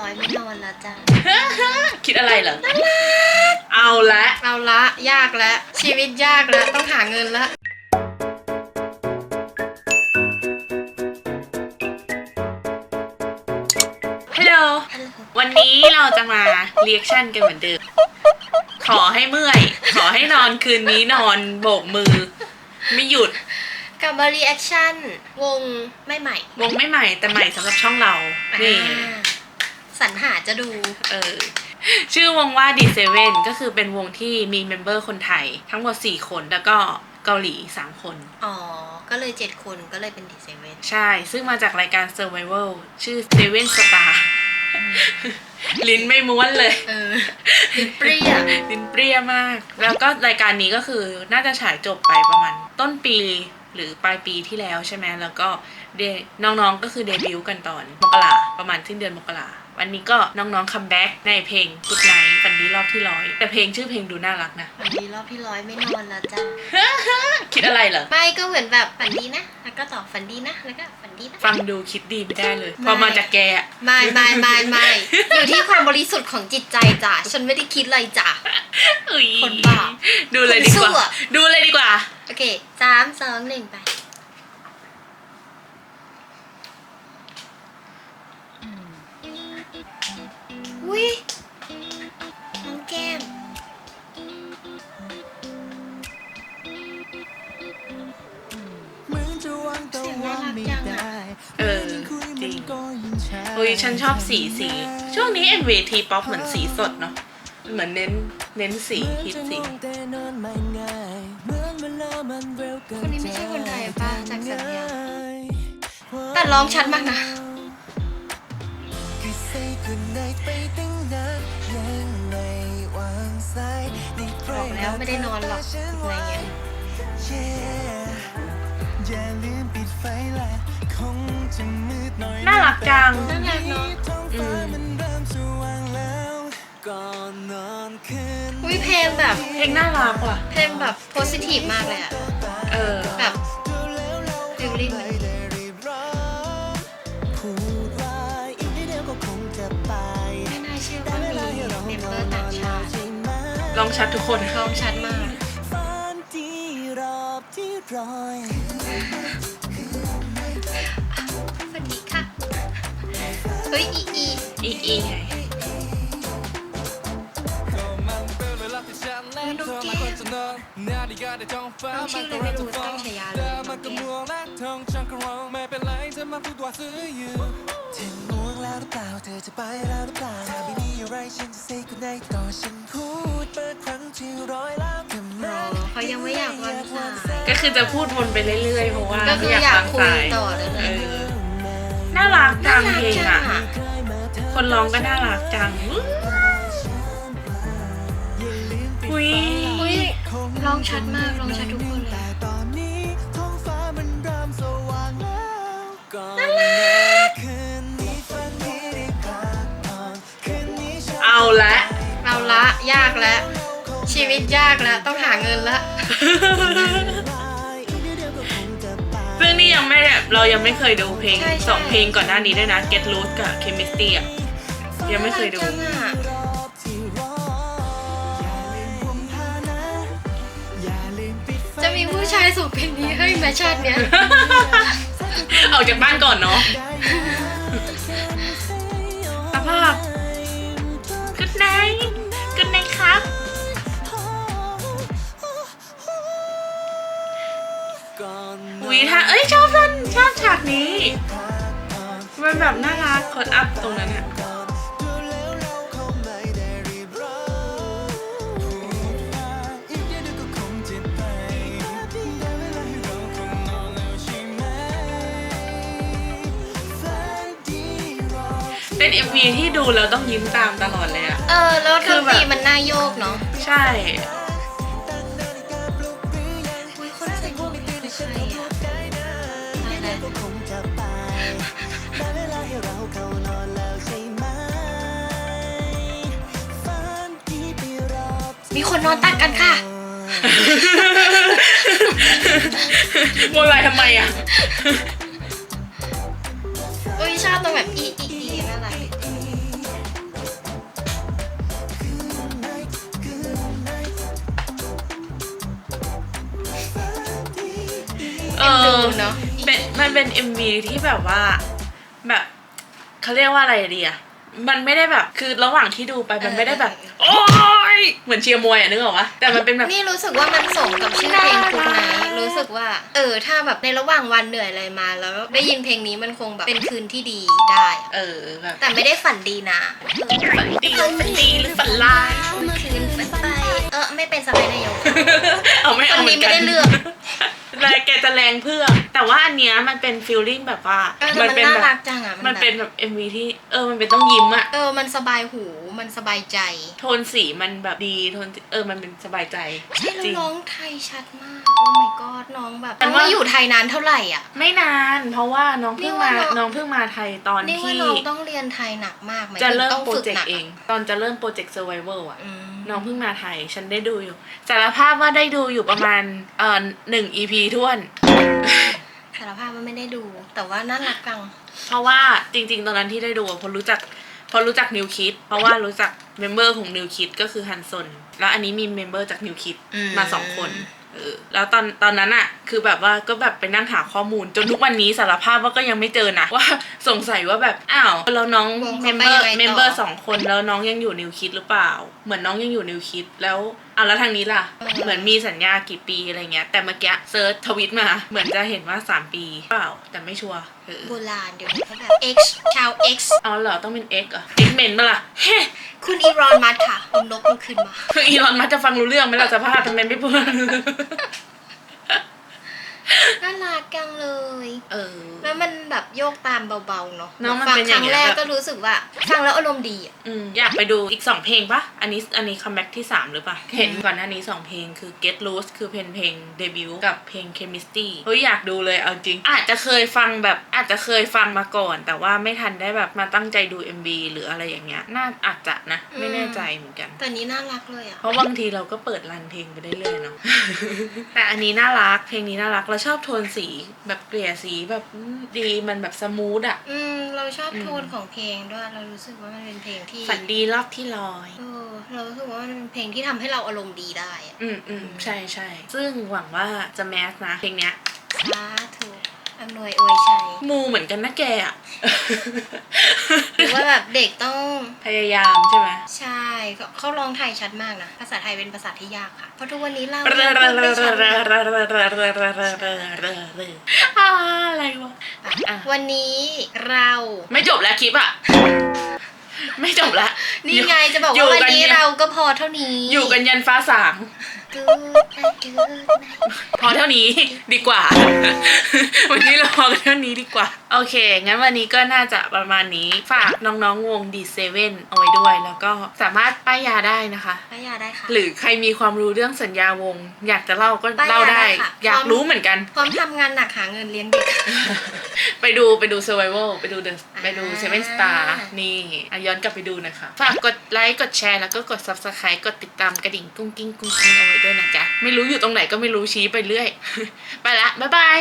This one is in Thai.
ร้อยไม่นอนแล้วจ้ะคิดอะไรเหรอ เอาละ เอาละยากแล้วชีวิตยากแล้วต้องหาเงินละฮัลโหล วันนี้เราจะมาเรียกชั่นกันเหมือนเดิม ขอให้เมื่อย ขอให้นอนคืนนี้นอนโบกมือ ไม่หยุดกลับมารีแอคชั่นวงไม่ใหม่ วงไม่ใหม่แต่ใหม่สำหรับช่องเรา นี่อ่า สรรหาจะดู เออ ชื่อวงว่า D7 ก็คือเป็นวงที่มีเมมเบอร์คนไทย ทั้งหมด 4 คนแล้วก็เกาหลี 3 คน อ๋อ ก็เลยเจ็ดคนก็เลยเป็นดีเซเว่นใช่ ซึ่งมาจากรายการ Survival ชื่อ Seven Star ลิ้นไม่ม้วนเลย เออ ลิ้นเปรี้ย ลิ้นเปรี้ยมาก แล้วก็รายการนี้ก็คือน่าจะฉายจบไปประมาณต้นปีหรือปลายปีที่แล้วใช่ไหม แล้วก็เดน้องๆก็คือเดบิวต์กันตอนมกราประมาณสิ้นเดือนมกรา วันนี้ก็น้องๆคัมแบ็กในเพลง Good Night ฝันดีรอบที่ร้อยแต่เพลงชื่อเพลงดูน่ารักนะ ฝันดีรอบที่ร้อยไม่นอนแล้วจ้ะคิดอะไรเหรอ ไม่ก็เหมือนแบบฝันดีนะ แล้วก็ตอบฝันดีนะ แล้วก็ฝันดีนะ ฟังดูคิดดีไม่ได้เลยไม่พอมาจากแกอะไม่ไม่ไม่ไม่อยู่ที่ความบริสุทธิ์ของจิตใจจ้ะ ฉันไม่ได้คิดอะไรจ้ะ อุ๊ยคนบ้าดูเลยดีกคนชั่ว่าวดูเลยดีกว่า โอเคสามสองหนึ่งไป อุ้ยน้องแก้ม เหมือนจะวางแต่วางไม่ได้เออคุยจมัรินงก็ยิ่งช้าอุ้ยฉันชอบสีสี ช่วงนี้ MV ทีป๊อปเหมือนสีสดเนาะเหมือนเน้นเน้นสีฮิตสีเหมือนจะง่วงแต่นอนไม่ง่ายเหมือนเวลามันเร็วเกินคนนี้ไม่ใช่คนไทยป่ะจากสัญญาใจแต่ร้องชัดมากนะ อนหรอกอะไรเงี้ยอย่าลืมปิดไฟละคงจะมืดหน่อยน่ารักจังน่ารักเนาะท้องฟ้ามันเริ่มสว่างแล้วก่อนนอนคืนอุ้ยเพลงแบบเพลงน่ารักว่ะเพลงแบบโพสิทีฟมากเลยอะเออแบบฟิลลิ่งไม่น่าอีกนิดเดียวก็คงจะไปไม่น่าเชื่อว่ามีเมมเบอร์ต่างชาติลองชัดทุกคนร้องชัดมาก รอย สวัสดีค่ะ เฮ้ย อีอีอีอีไงน้องแก้มน้องชื่อเลยไม่รู้ตั้งฉายาเลยน้องแก้มไม่เป็นไรจะมาพูดว่าซื้ออยู่เธอง่วงแล้วหรือเปล่า เธอจะไปแล้วหรือเปล่าถ้าไม่มีอะไรฉันจะ say good night ต่อ ก็คือจะพูดวนไปเรื่อยๆเพราะว่าก็คือไม่อยากวางคุยสายต่อเลยเอนะอน่ารักจัน่างรักเพลงจัอะงอะคนร้องก็น่ารักจังอุ้ยอุ้ยร้องชัดมากร้องชัดทุกคนเลยแต่ตอนนี้ท้องฟ้ามันเริ่มสว่างแล้วก่อนนอนคืนนี้ฝันดีได้พักผ่อนคืนนี้ฉันเอาละเอาละยากแล้วชีวิตยากแล้วต้องหาเงินละ งนี่ยังไม่ได้เรายังไม่เคยดูเพลงใช่ใช่ สองเพลงก่อนหน้านี้ด้วยนะ Get Loose กับ Chemistry อะ ยังไม่เคยดู น่ารักจังอะรอบที่รออย่าลืมผมพานะอย่าลืมปิดไฟจะมีผู้ชายส่งเพลงนี้ให้แมชาติเนี้ย ออกจากบ้านก่อนเนาะสภาพ อุ้ยถ้าเอ้ยชอบท่านชอบฉากนี้ มันแบบน่ารักคดอัพตรงนั้นอะเป็น MV ที่ดูแล้วต้องยิ้มตามตลอดเลยอะเออ แล้วดคือนแบบตรีมันน่าโยกเนาะ ใช่ นอนตักกันค่ะ โมลายทำไมอะ อุ้ยชอบตรงแบบอีอีอีนั่นแหละเออเนาะ เป็นมันเป็น MV ที่แบบว่า แบบเขาเรียกว่าอะไรดีอะ มันไม่ได้แบบ คือระหว่างที่ดูไปมันไม่ได้แบบ โอ้ยเหมือนเชียร์มวยอะนึกออกปะแต่มันเป็นแบบ นี่รู้สึกว่ามันสมกับชื่อเพลงทุกไนท์รู้สึกว่า เออ ถ้าแบบในระหว่างวันเหนื่อยอะไรมา แล้วได้ยินเพลงนี้มันคงแบบเป็นคืนที่ดีได้อะเออแบบแต่ไม่ได้ฝันดีนะฝันดีฝันดีหรือฝันร้ายเมื่อคืนฝันไป เออไม่เป็นสมัยนายกเอาไม่เอาวันเหมืนี้อนกันไม่ได้เลือก แรงแกจะแรงเพื่อ แต่ว่าอันเนี้ยมันเป็นฟีลลิ่งแบบว่า เออแต่มันเป็นน่าแบบรักจังอะมันแบบเป็นแบบ MV ที่เออมันเป็นต้องยิ้มอะเออ มันสบายหูมันสบายใจ โทนสีมันแบบดีโทนเออมันเป็นสบายใจใช่แล้วจริงร้องไทยชัดมาก โอ้ my god น้องแบบแต่น้องว่ามาอยู่ไทยนานเท่าไหร่อะ ไม่นาน เพราะว่าน้องเพิ่งมานี่ว่าน้อง น้องเพิ่งมาไทยตอนนี่ว่าที่น้องต้องเรียนไทยหนักมากไหมจะเริ่มต้องโปรฝึกเจกหนักต์เอง ตอนจะเริ่มโปรเจกต์ survival อะอืม น้องเพิ่งมาไทย ฉันได้ดูอยู่สารภาพว่าได้ดูอยู่ประมาณเอ่อหนึ่ง EP ท้วน สารภาพว่าไม่ได้ดู แต่ว่าน่ารักจังเพราะว่าจริง ๆ ตอนนั้นที่ได้ดูอะเพราะรู้จักเพราะรู้จักนิวคิด เพราะว่ารู้จักเมมเบอร์ของนิวคิดก็คือฮันซนแล้วอันนี้มีเมมเบอร์จากนิวคิดอืมมาสองคน เออแล้วตอนตอนนั้นอะคือแบบว่าก็แบบไปนั่งหาข้อมูล จนทุกวันนี้สารภาพว่าก็ยังไม่เจอนะว่าสงสัยว่าแบบอ้าวแล้วน้องวงเมเขามไปเบอร์ยังไงต่อ เมมเบอร์สองคนแล้วน้องยังอยู่นิวคิดหรือเปล่า เหมือนน้องยังอยู่นิวคิดแล้ว เอาแล้วทางนี้ล่ะ เหมือนมีสัญญากี่ปีอะไรเงี้ย แต่เมื่อกี้เซิร์ชทวิตมา เหมือนจะเห็นว่าสามปีเปล่า แต่ไม่ชัวร์เออโบราณเดี๋ยวนี้เขาแบบ X ชาว X เอาเหรอต้องเป็น X อะ X เมนปะล่ะเฮ้คุณอีรอนมัสค่ะเอานกมันขึ้นมา คืออีลอนมัสจะฟังรู้เรื่องไหมล่ะสภาพทำไมไม่พูด น่ารักจังเลย เออ แล้วมันแบบโยกตามเบาๆเนาะเนอะมันฟัเป็นคอย่ารั้งงเงี้ย แรกแบบก็รู้สึกว่าฟังแล้วอารมณ์ดีอะ อืมอยากไปดูอีกสองเพลงปะอันนี้อันนี้คัมแบ็กที่สามหรือปะเห็นก่อนหน้านี้สองเพลงคือ Get Loose คือเพลงเพลงเดบิวต์กับเพลง Chemistry เฮ้ยอยากดูเลยเอาจริง อาจจะเคยฟังแบบอาจจะเคยฟังมาก่อน แต่ว่าไม่ทันได้แบบมาตั้งใจดู MV หรืออะไรอย่างเงี้ยน่าอาจจะนะ ไม่แน่ใจเหมือนกัน แต่นี้น่ารักเลยอะเพราะบางทีเราก็เปิดรันเพลงไปได้เรื่อยๆเนาะ แต่อันนี้น่ารัก เพลงนี้น่ารัก เราชอบโทนสีแบบเกลี่ยสีแบบอืมดีมันแบบสมูทอะอืม เราชอบอืมโทนของเพลงด้วย เรารู้สึกว่ามันเป็นเพลงที่ฝันดีรอบที่ลอยเออเรารู้สึกว่ามันเป็นเพลงที่ทำให้เราอารมณ์ดีได้อะอืมอืมใช่ใช่ซึ่งหวังว่าจะแมสนะเพลงเนี้ยสาธุอำนวยอวยชัยมูเหมือนกันนะแกอะ หรือว่าแบบเด็กต้อง พยายามใช่ไหมใช่เขาลองไทยชัดมากนะ ภาษาไทยเป็นภาษาที่ยากค่ะ เพราะทุกวันนี้เล่ารไม่ชัดมากอะไรวะวันนี้เราไม่จบแล้วคลิปอะไม่จบและนี่ไงจะบอกว่าวันนี้เราก็พอเท่านี้ อยู่กันยันฟ้าสางพอเท่านี้ดีกว่า วันนี้เราพอกันเท่านี้ดีกว่า โอเค งั้นวันนี้ก็น่าจะประมาณนี้ ฝากน้องๆวงดีเซเว่นเอาไว้ด้วย แล้วก็สามารถป้ายยาได้นะคะ ป้ายยาได้ค่ะ หรือใครมีความรู้เรื่องสัญญาวง อยากจะเล่าก็ป้ายยาเล่าได้ได้ค่ะอยากรู้เหมือนกัน พร้อมทำงานหนักหาเงินเลี้ยงเด็ก ไปดูไปดู survival ไปดู The อ่าไปดู Seven Star นี่อะย้อนกลับไปดูนะคะ ฝากกดไลค์กดแชร์แล้วก็กด subscribe กดติดตามกระดิ่งกุ้งกิ้งกุ้งกิ้งเอาไว้ด้วยนะจ๊ะ ไม่รู้อยู่ตรงไหนก็ไม่รู้ชี้ไปเรื่อย ไปละ บ๊ายบาย